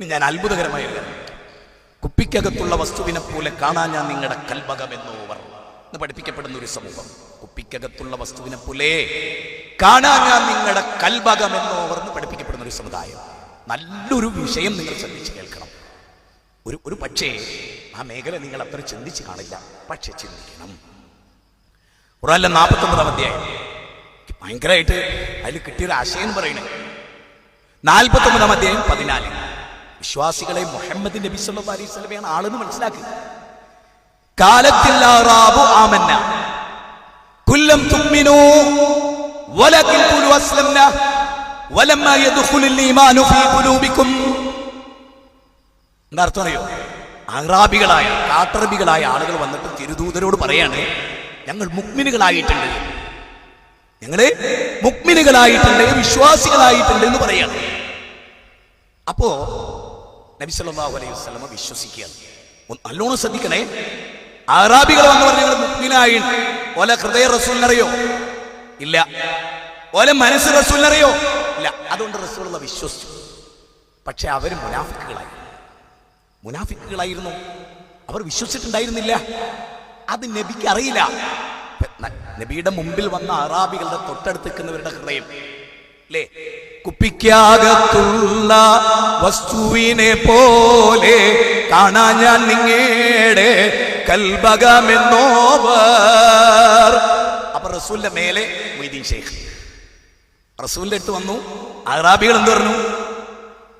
ഇനി ഞാൻ അത്ഭുതകരമായി കുപ്പിക്കകത്തുള്ള വസ്തുവിനെ പോലെ കാണാൻ ഞാൻ നിങ്ങളുടെ കൽഭകമെന്നോവർ എന്ന് പഠിപ്പിക്കപ്പെടുന്ന ഒരു സമൂഹം. കുപ്പിക്കകത്തുള്ള വസ്തുവിനെ പോലെ കാണാൻ ഞാൻ നിങ്ങളുടെ കൽഭകമെന്നോവർ എന്ന് പഠിപ്പിക്കപ്പെടുന്ന ഒരു സമുദായം. നല്ലൊരു വിഷയം നിങ്ങൾ ശ്രദ്ധിച്ച് കേൾക്കണം. ഒരു ഒരു പക്ഷേ ആ മേഖല നിങ്ങൾ അത്ര ചിന്തിച്ച് കാണില്ല. പക്ഷെ ചിന്തിക്കണം. ഖുറാനിലെ നാൽപ്പത്തൊമ്പതാം അധ്യായം. ഭയങ്കരമായിട്ട് അതിൽ കിട്ടിയൊരു ആശയം പറയുന്നത് നാൽപ്പത്തൊമ്പതാം അധ്യായം പതിനാല്. വിശ്വാസികളെ മുഹമ്മദ് നബി സല്ലല്ലാഹു അലൈഹി വസല്ലമയാണ് ആളെന്ന് മനസ്സിലാക്കി. കാലത്തിൽ ആറാബു ആമന്ന. കുല്ലം തുമ്മിനു വലകിൻ കുലു അസ്ലംന. വലമ്മ യദ്ഖുലുൽ ഈമാനു ഫീ ഖുലൂബികും എന്താ അർത്ഥം അറിയോ? അറാബികളായ കാട്ടറബികളായ ആളുകൾ വന്നിട്ട് തിരുദൂതരോട് പറയാണ് ഞങ്ങൾ മുക്മിനുകളായിട്ടുണ്ട് ഞങ്ങൾ മുക്മിനുകളായിട്ടുണ്ട് വിശ്വാസികളായിട്ടുണ്ട് എന്ന് പറയാണ്. അപ്പോ നബി സല്ലല്ലാഹു അലൈഹി വസല്ലമ വിശ്വസിക്കുകയാണ്. നല്ലോണം ശ്രദ്ധിക്കണേ. അറാബികൾ വന്ന് പറഞ്ഞ ഹൃദയ റസൂലിനറിയോ? ഇല്ല. ഓല മനസ്സ് റസൂലിനറിയോ? ഇല്ല. അതുകൊണ്ട് റസൂലുള്ള വിശ്വസിച്ചു. പക്ഷെ അവർ മുനാഫിക്കുകളായി. മുനാഫിക്കുകളായിരുന്നു. അവർ വിശ്വസിച്ചിട്ടുണ്ടായിരുന്നില്ല. അത് നബിക്ക് അറിയില്ല. നബിയുടെ മുമ്പിൽ വന്ന അറാബികളുടെ തൊട്ടടുത്ത് നിൽക്കുന്നവരുടെ ഹൃദയം. അല്ലേ കുപ്പിക്കകത്തുള്ള വസ്തുവിനെ പോലെ കാണാൻ ഞാൻ നിങ്ങയുടെ കൽബകമെന്നോവർ അപ്പൊ റസൂലിന്റെ മേലെ മൊയ്തീൻ ഷെയ്ഖ്. റസൂലിന്റെ അടുത്ത് വന്നു. അറാബികൾ എന്ത് പറഞ്ഞു?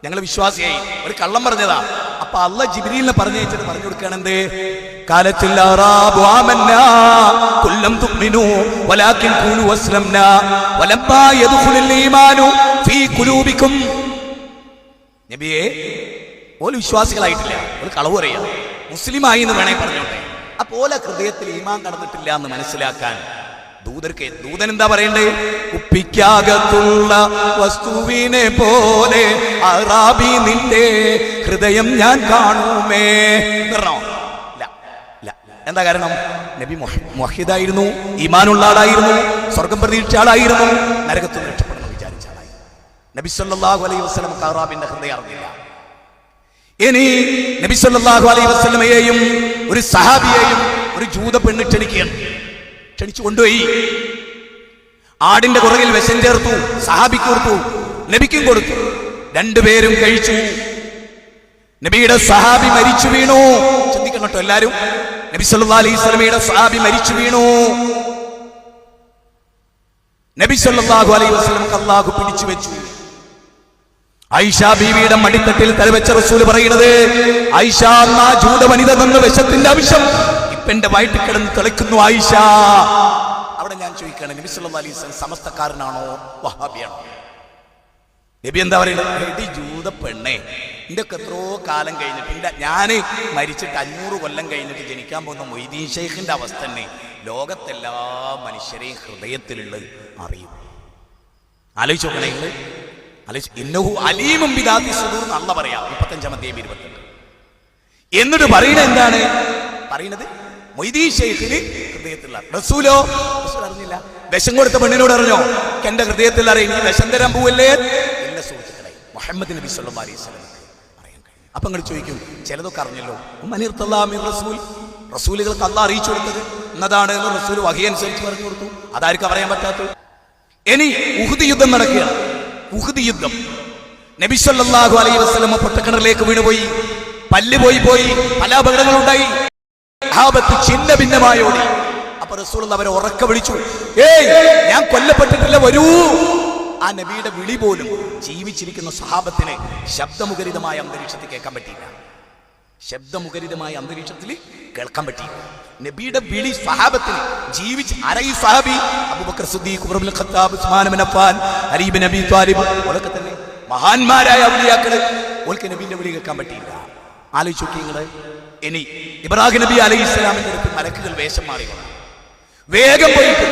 ഞങ്ങൾ വിശ്വാസിയായി. ഒരു കള്ളം പറഞ്ഞതാ. അപ്പൊ അല്ല ജിബ്രീലിനെ പറഞ്ഞു വെച്ചിട്ട് പറഞ്ഞു കൊടുക്കണെന്ത് എന്ത്? കാലത്തിൽ അറാബു ആമന്നാ കുല്ലം തുഅ്മിനു വലാക്കിൻ ഖൂലു അസ്ലംനാ വലമ്മാ യദ്ഖുലുൽ ഈമാനു ഫീ ഖുലൂബിക്കും. നബിയെ ഓൽ വിശ്വാസികളായിട്ടില്ല. ഒരു കളവ് പറയാ. മുസ്ലിമായി എന്ന് വേണേ പറഞ്ഞോട്ടെ. അപ്പോലെ ഹൃദയത്തിൽ ഈമാൻ കടന്നിട്ടില്ല എന്ന് മനസ്സിലാക്കാൻ ദൂതർക്ക് ദൂതൻ എന്താ പറയണ്ടേ? കുപ്പിക്കകത്തുള്ള വസ്തുവിനെ പോലെ അറാബി നിന്റെ ഹൃദയം ഞാൻ കാണുമേ. ഇല്ല എന്താ കാരണം? നബി മൊഹിദായിരുന്നു ഈമാനുള്ള ആളായിരുന്നു സ്വർഗം പ്രതീക്ഷിച്ച ആളായിരുന്നു നരകത്തിൽ നിന്ന് രക്ഷപ്പെടണം വിചാരിച്ച ആളായിരുന്നു നബി സല്ലല്ലാഹു അലൈഹി വസല്ലം അറാബിന്റെ ഹൃദയം അറിഞ്ഞില്ല. ഇനി നബി സല്ലല്ലാഹു അലൈഹി വസല്ലമയെയും ഒരു സഹാബിയെയും ഒരു ജൂത പെണ്ണ് ക്ഷണിക്കുകയാണ് ക്ഷണിച്ചു കൊണ്ടുപോയി. ആടിന്റെ പുറകിൽ വിഷം ചേർത്തു സഹാബിക്ക് കൊടുത്തു നബിക്കും കൊടുത്തു. രണ്ടുപേരും കഴിച്ചു. നബിയുടെ സഹാബി മരിച്ചു വീണു. ചിന്തിക്കണം കേട്ടോ എല്ലാരും. നബി സല്ലാ അലൈഹി സ്വലമയുടെ സഹാബി മരിച്ചു വീണു. നബി സല്ലാഹു അലൈഹി വസ്ലം അല്ലാഹു പിടിച്ചു വെച്ചു. ഐഷ ബീവിയുടെ മടിത്തട്ടിൽ തലവെച്ച റസൂൽ പറയുന്നത് ഐഷ എന്ന ജൂത വനിത തന്ന വിഷത്തിന്റെ അംശം ഇപ്പൊ എന്റെ വയറ്റിൽ കിടന്ന് തിളയ്ക്കുന്നു ആയിഷ അവിടെ ഞാൻ ചോദിക്കുകയാണ് നബി സല്ലല്ലാഹു അലൈഹി സമസ്തക്കാരനാണോ? വഹാബിയാണോ? നബി എന്താ പറയുന്നത്? ജൂത പെണ്ണേ എന്റെ ഒക്കെ എത്രയോ കാലം കഴിഞ്ഞിട്ട് എന്റെ ഞാൻ മരിച്ചിട്ട് അഞ്ഞൂറ് കൊല്ലം കഴിഞ്ഞിട്ട് ജനിക്കാൻ പോകുന്ന മൊയ്തീൻ ഷെയ്ഖിന്റെ അവസ്ഥ തന്നെ ലോകത്തെല്ലാ മനുഷ്യരെയും ഹൃദയത്തിലുള്ളത് അറിയും ആലോചിച്ച് അലീമും എന്നല്ല പറയാം. മുപ്പത്തഞ്ചാം അധ്യായം ഇരുപത്തെട്ട്. എന്നിട്ട് പറയുന്നത് എന്താണ്? പറയുന്നത് മൊയ്തീൻ ഷെയ്ഖിന് ഹൃദയത്തിലുള്ള റസൂലോ റസൂൽ അറിഞ്ഞില്ല. വിഷം കൊടുത്ത പെണ്ണിനോട് അറിഞ്ഞോ? "എനിക്ക് എന്റെ ഹൃദയത്തിൽ അറിയാം. നീ വിഷം തരാൻ പോവല്ലേ? എന്റെ സുഹൃത്തുക്കളെ മുഹമ്മദ് നബി സല്ലല്ലാഹു അലൈഹി സ്വലം അപ്പൊ നിങ്ങൾ ചോദിക്കും ചിലതൊക്കെ അറിഞ്ഞല്ലോ? മനിർത്തല്ലാമിൻ റസൂൽ. റസൂലുകൾക്ക് അല്ല അറിയിച്ചു കൊടുത്തത് എന്നതാണ് റസൂൽ വഹി അനുസരിച്ച് പറഞ്ഞു കൊടുത്തു. അതാർക്കും അറിയാൻ പറ്റാത്തത്? ഇനി ഉഹുദ് യുദ്ധം നടക്കുകയാണ്. ഉഹുദ് യുദ്ധം നബി സല്ലല്ലാഹു അലൈഹി വസല്ലം പൊട്ടക്കിണറിലേക്ക് വീണുപോയി. പല്ല് പോയി പോയി പല അപകടങ്ങളുണ്ടായി. ആപത്ത് ചിന്ന ഭിന്നമായി ഓടി അപ്പൊ റസൂൾ അവരെ ഉറക്ക വിളിച്ചു ഏയ് ഞാൻ കൊല്ലപ്പെട്ടിട്ടില്ല വരൂ. ആ നബിയുടെ വിളി പോലും ജീവിച്ചിരിക്കുന്ന സഹാബത്തിന് ശബ്ദമുഖരിതമായ അന്തരീക്ഷത്തിൽ കേൾക്കാൻ പറ്റിയില്ല. ശബ്ദമുഖരിതമായ അന്തരീക്ഷത്തിൽ കേൾക്കാൻ പറ്റി. നബിയുടെ വിളി സഹാബത്തിൽ ജീവിച്ച് അരയി സഹബി Abu Bakr Siddiq Umar Khattab Usman ibn Affan Ali ibn Abi Talib ഓലൊക്കെ തന്നെ മഹാന്മാരായ ഔലിയാക്കൾ ഓൾക്ക് നബിന്റെ വിളി കേൾക്കാൻ പറ്റിയില്ല. ആലോചിച്ച് നോക്കി നിങ്ങൾ. ഇനി ഇബ്രാഹിം നബി അലൈഹി ഇസ്ലാമിന്റെ അടുത്ത് മലക്കുകൾ വേഷം മാറി വേഗം പോയിട്ട്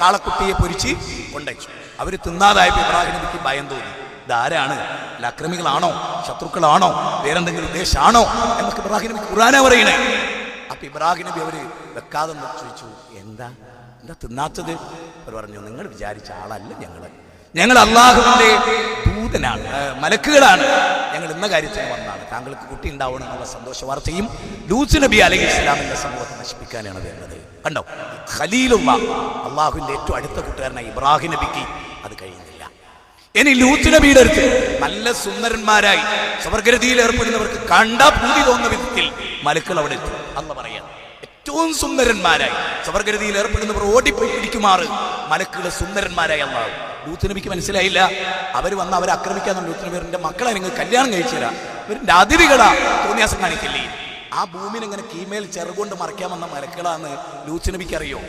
കാളക്കുട്ടിയെ പൊരിച്ച് കൊണ്ടയച്ചു. അവർ തിന്നാതായപ്പോ ഇബ്രാഹിം നബിക്ക് ഭയം തോന്നി. ഇതാരാണ്? അക്രമികളാണോ? ശത്രുക്കളാണോ? വേറെന്തെങ്കിലും ഉദ്ദേശമാണോ എന്നൊക്കെ ഇബ്രാഹിം നബി ഖുറാന പറയണേ. അപ്പൊ ഇബ്രാഹിം നബി അവർ വെക്കാതെ ചോദിച്ചു? എന്താ? എന്താ തിന്നാത്തത്? അവർ പറഞ്ഞു നിങ്ങൾ വിചാരിച്ച ആളല്ല ഞങ്ങൾ ഞങ്ങൾ അള്ളാഹുവിന്റെ ദൂതനാണ് മലക്കുകളാണ്. ഞങ്ങൾ ഇന്ന കാര്യത്തിന് വന്നാണ് താങ്കൾക്ക് കുട്ടി ഉണ്ടാവണം എന്നുള്ള സന്തോഷ വാർത്തയും ലൂസ് നബി അലൈഹി ഇസ്ലാമിന്റെ സമൂഹത്തെ നശിപ്പിക്കാനാണ് വേണ്ടത് കണ്ടോ? ഖലീലുള്ള അള്ളാഹുവിന്റെ ഏറ്റവും അടുത്ത കൂട്ടുകാരനായ ഇബ്രാഹിം നബിക്ക് അത് കഴിയുന്നില്ല ഇനി ലൂത്ത് നബിയുടെ അടുത്ത് നല്ല സുന്ദരന്മാരായി സ്വർഗരതിയിൽ ഏർപ്പെടുന്നവർക്ക് കണ്ട പൂതി തോന്നുന്ന വിധത്തിൽ മലക്കൾ അവിടെ എത്തും. അന്ന് പറയാം ഏറ്റവും സുന്ദരന്മാരായി സ്വർഗരതിയിൽ ഏർപ്പെടുന്നവർ ഓടിപ്പോയി പിടിക്കുമാറ് മലക്കുകൾ സുന്ദരന്മാരായി അന്നാവും ലൂത്ത് നബിക്ക് മനസ്സിലായില്ല. അവർ വന്ന് അവരെ ആക്രമിക്കാന്ന് ലൂത്ത് നബി എന്റെ മക്കളെ നിങ്ങൾ കല്യാണം കഴിച്ചുതരാം. ഇവരുടെ അതിഥികളാ തോന്നിയാസം കാണിക്കില്ലേ? ആ ഭൂമിനെ ഇങ്ങനെ കീമേൽ ചെറുകൊണ്ട് മറയ്ക്കാമെന്ന മലക്കളാന്ന് ലൂത്ത് നബിക്ക് അറിയോ?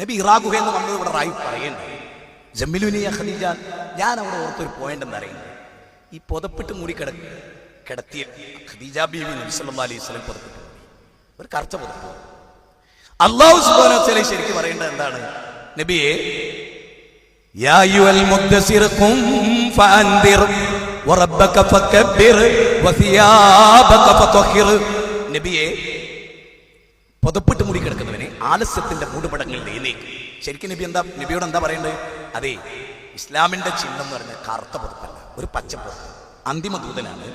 നബി ഇറാഖുഹ എന്ന് നമ്മൾ ഇവിടെ റായി പറയണ്ടേ ജമ്മിലുനിയ ഖദീജ ഞാൻ അവിടെ ഓർത്തൊരു പോയിന്റ് എന്നറിയും അറിയുന്നത്? ഈ പുതപ്പിട്ട് മൂടി കിട കിടത്തിയ ഖദീജ ബീവി നബി സല്ലല്ലാഹു അലൈഹി വസല്ലം പുതപ്പിട്ട് ഒരു കറുത്ത പുതപ്പ്. അള്ളാഹു തആല ശരിക്കും പറയേണ്ടത് എന്താണ്? നബിയെ യാ അയ്യുഹൽ മുദ്ദസിർ ഖും ഫഅൻദിർ വറബ്ബക ഫകബ്ബിർ വസിയാബക ഫതഹിർ നബിയെ പുതപ്പിട്ട് മൂടി കിടക്കുന്നവനെ ആലസ്യത്തിന്റെ മൂടുപടങ്ങളിൽ എഴുന്നേക്ക് ശരിക്കും നബി എന്താ നബിയോട് എന്താ പറയേണ്ടത്? അതെ ഇസ്ലാമിന്റെ ചിഹ്നം എന്ന് പറഞ്ഞ കറുത്ത പുതപ്പല്ല ഒരു പച്ചപ്പുറപ്പ് അന്തിമ ദൂതനാണ്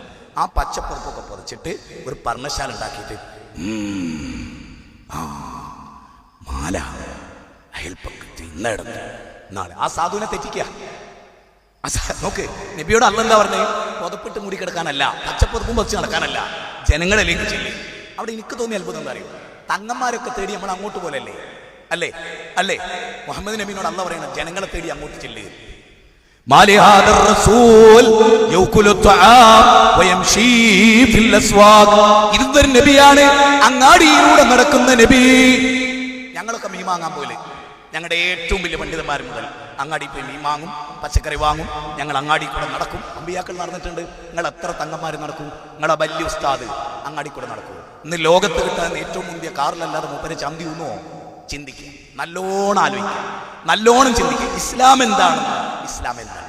ആ പച്ചപ്പുറപ്പൊക്കെ പുതച്ചിട്ട് ഒരു പർണശാല ഉണ്ടാക്കിയിട്ട് മാല അയൽപ്പക്കത്ത് ഇന്നടത്ത് നാളെ. ആ സാധുവിനെ തെറ്റിക്കുക നോക്ക് നബിയോട് അല്ല എന്താ പറഞ്ഞേ? പുതപ്പിട്ട് മൂടി കിടക്കാനല്ല പച്ചപ്പുറപ്പും വെച്ച് നടക്കാനല്ല. ജനങ്ങളിലേക്ക് ചെയ്യും. അവിടെ എനിക്ക് തോന്നിയ അത്ഭുതം എന്താ അറിയോ? തങ്ങന്മാരൊക്കെ തേടി നമ്മൾ അങ്ങോട്ട് പോലല്ലേ? അല്ലേ? അല്ലേ? മുഹമ്മദ് നബീനോട് അല്ല പറയണം ജനങ്ങളെ തേടി അങ്ങോട്ട് ചെല്ലുക ما لهذا الرسول يأكل الطعام ويمشي في الأسواق ഇതൊരു നബിയാണ് അങ്ങാടിയിലൂടെ നടക്കുന്ന നബി ഞങ്ങളൊക്കെ മീൻ വാങ്ങാൻ പോലെ ഞങ്ങളുടെ ഏറ്റവും വലിയ പണ്ഡിതന്മാർ മുതൽ അങ്ങാടി പോയി മീൻ വാങ്ങും പച്ചക്കറി വാങ്ങും ഞങ്ങൾ അങ്ങാടി കൂടെ നടക്കും അമ്പിയാക്കൾ നടന്നിട്ടുണ്ട് നിങ്ങൾ എത്ര തങ്ങന്മാർ നടക്കും നിങ്ങളെ വലിയ ഉസ്താദ് അങ്ങാടി കൂടെ നടക്കും ഇന്ന് ലോകത്ത് കിട്ടാൻ ഏറ്റവും മുന്തിയ കാറിലല്ലാതെ മൂപ്പരെ ചന്തി ഒന്നുമോ ചിന്തിക്കുക നല്ലോണം ആലോചിക്കുക നല്ലോണം ചിന്തിക്കുക ഇസ്ലാം എന്താണ് ഇസ്ലാം എന്താണ്